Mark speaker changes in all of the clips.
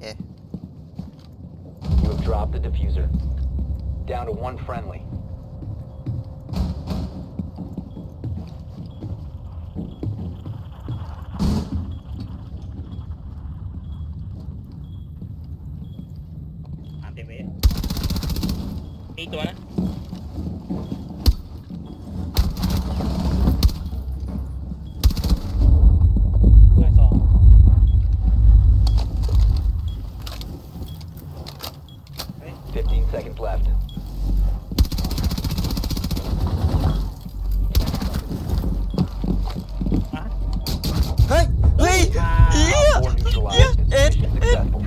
Speaker 1: Yeah. You have dropped the diffuser. Down to one friendly.
Speaker 2: ตัวนะ
Speaker 1: 15 seconds left.
Speaker 2: อะ
Speaker 3: เฮ้ย เฮ้ย
Speaker 2: อ่า
Speaker 3: เฮีย
Speaker 1: Four neutralized.
Speaker 3: Yeah, Ed,
Speaker 1: Mission successful.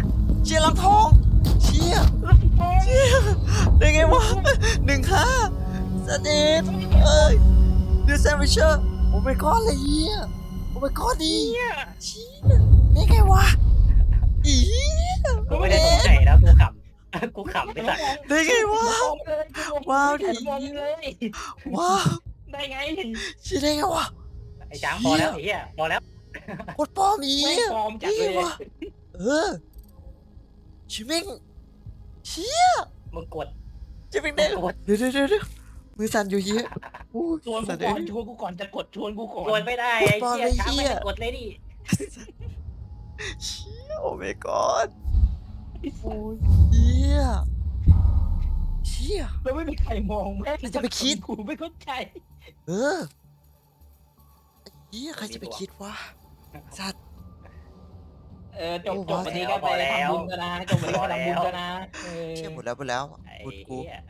Speaker 3: เชียร์ลังทอง เชียร์เชียร์ได้ไงวะหนึ่งห้าสเตทเอ้ยเดือดแซมวิเชอร์โอ้ไม่ก้อนเลยเฮียโอ้ไม่ก้อนดี
Speaker 2: เหี้ย
Speaker 3: เชียร์ได้ไงวะอีเหี้ย
Speaker 2: กูไม่ได้ตกใจแล้วกูขำ กูขำไปสัตว์
Speaker 3: ได้ไงวะ
Speaker 2: มองเลยกูมอง
Speaker 3: ว้าวดิ
Speaker 2: มองเลย
Speaker 3: ว้าว
Speaker 2: ได้ไง
Speaker 3: เชียร์ได้ไงวะ
Speaker 2: ไอ้ช้างพอแล้วไอ้เหี้ยพอแล้ว
Speaker 3: กดปลอมอี
Speaker 2: ไม่
Speaker 3: เหี้ย
Speaker 2: ฟอร์มจัดเลย
Speaker 3: นี่วะเออชิมิงเชียร์
Speaker 2: มึงกด
Speaker 3: ชิมิงได้
Speaker 2: มึงกด
Speaker 3: เดี๋ยวเดี๋ยวเดี๋ยวเดี๋ยวมือสั่นอยู่เฮียโอ้ย
Speaker 4: ชวนกู
Speaker 3: สั่น
Speaker 4: ก่อน
Speaker 3: เย
Speaker 4: ชวนกูก่อนจะกดชวนกูก่อน
Speaker 2: กดไม่ได้ไอ้เหี้ยช้างไม่ได้กดเลยดิ
Speaker 3: เชี่ยโอ้ my god โอ้ยเชี่ยเชี่ย
Speaker 4: แล้วไม่มีใครมองแม่ง
Speaker 3: แล้วจะไปคิด
Speaker 4: กูไม่เข้าใจ
Speaker 3: เออเชี่ยใครจะไปคิดวะสัตว์
Speaker 4: เออจบ
Speaker 3: โอ้
Speaker 4: จบวันนี้ก็ไปทำบุญกันนะจบวันนี้ก็ทำบุญกันนะเออ
Speaker 3: เชี่ยหมดแล้วหมดแล้ว
Speaker 2: ไอ้
Speaker 3: บุญกู
Speaker 2: เหี้ย